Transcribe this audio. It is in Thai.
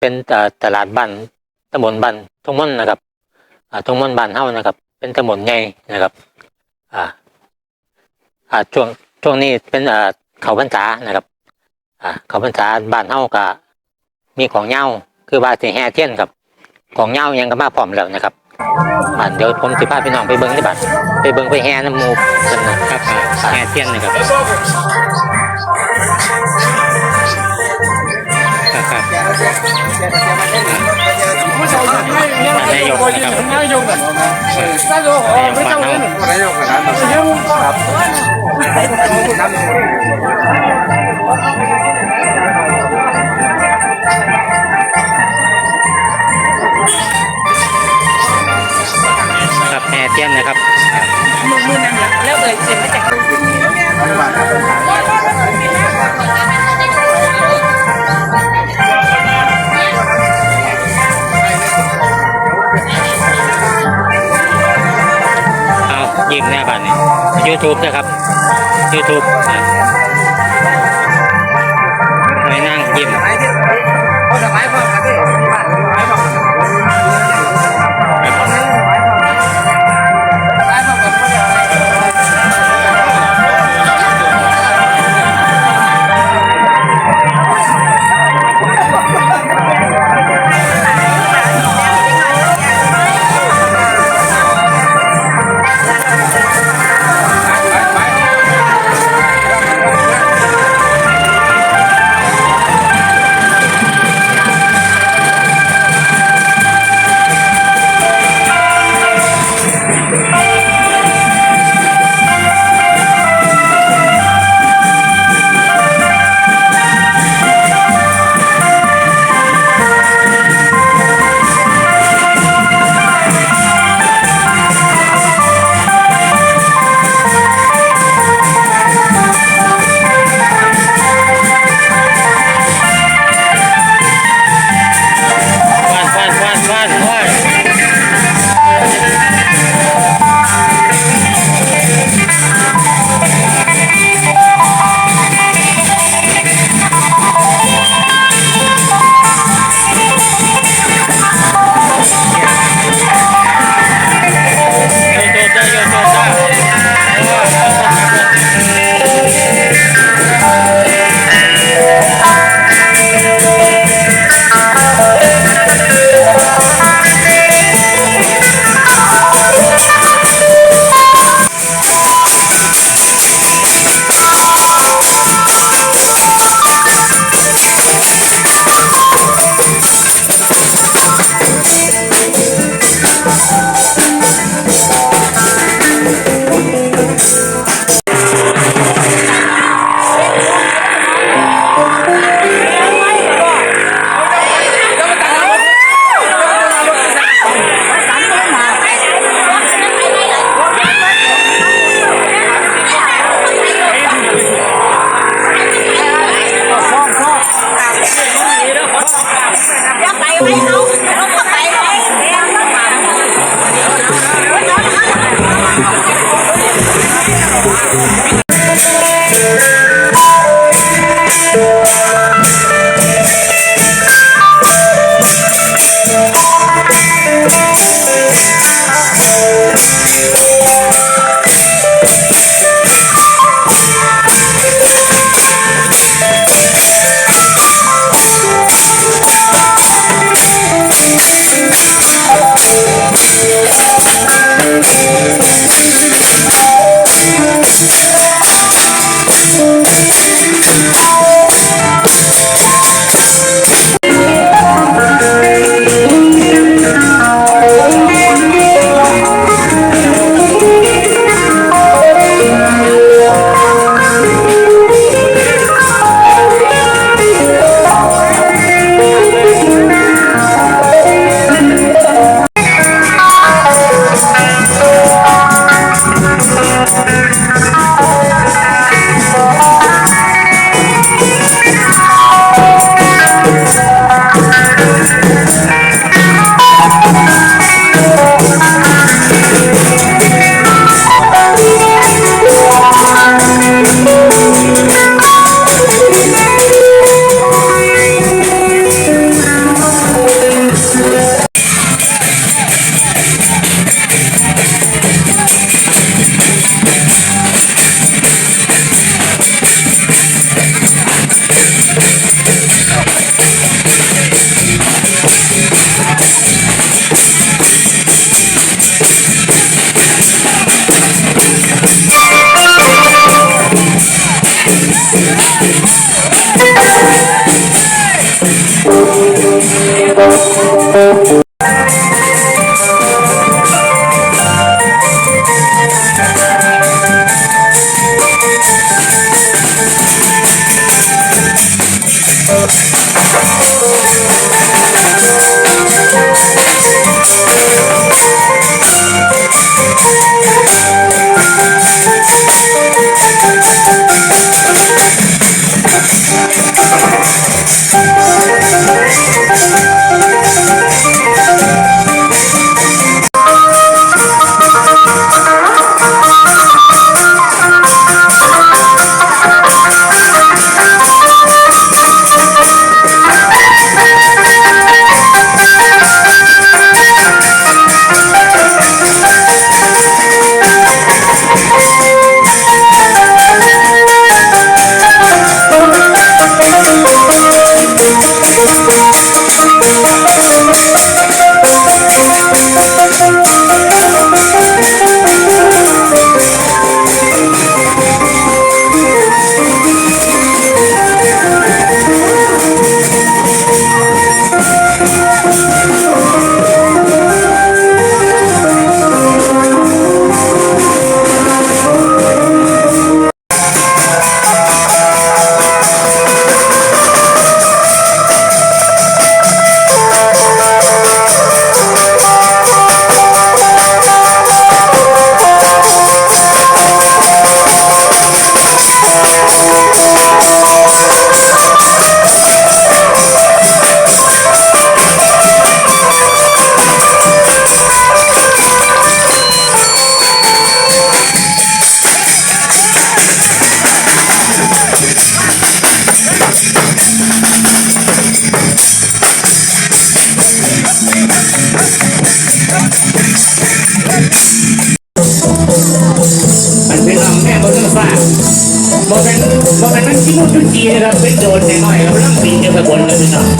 เป็นตลาดบ้านตำบลบ้านทงม่อนนะครับทงม่อนบ้านเฮานะครับ เป็นตำบลใหญ่นะครับอ่าอ่าช่วงช่วงนี้เป็นเอ่อเขาพรรษานะครับอ่าเขาพรรษาบ้านเฮาก็มีของเหย้าคือว่าสิแห่เทียนครับ ของเหย้ายังก็มาพร้อมแล้วนะครับอ่าเดี๋ยวผมสิพาพี่น้องไปเบิ่งที่บัดไปเบิ่งไปแห่น้ำมูกันนะครับแห่เทียนนะครับครับ 不少人家人，的。三十号没上过去。没的。的。YouTube นะครับ YouTube Oh, นบอกกันมันชิมุจุจีนะครับเป็นโดนแน่หน่อยครับร่างปีนอยู่ข้างบนเลยพี่น้องเออ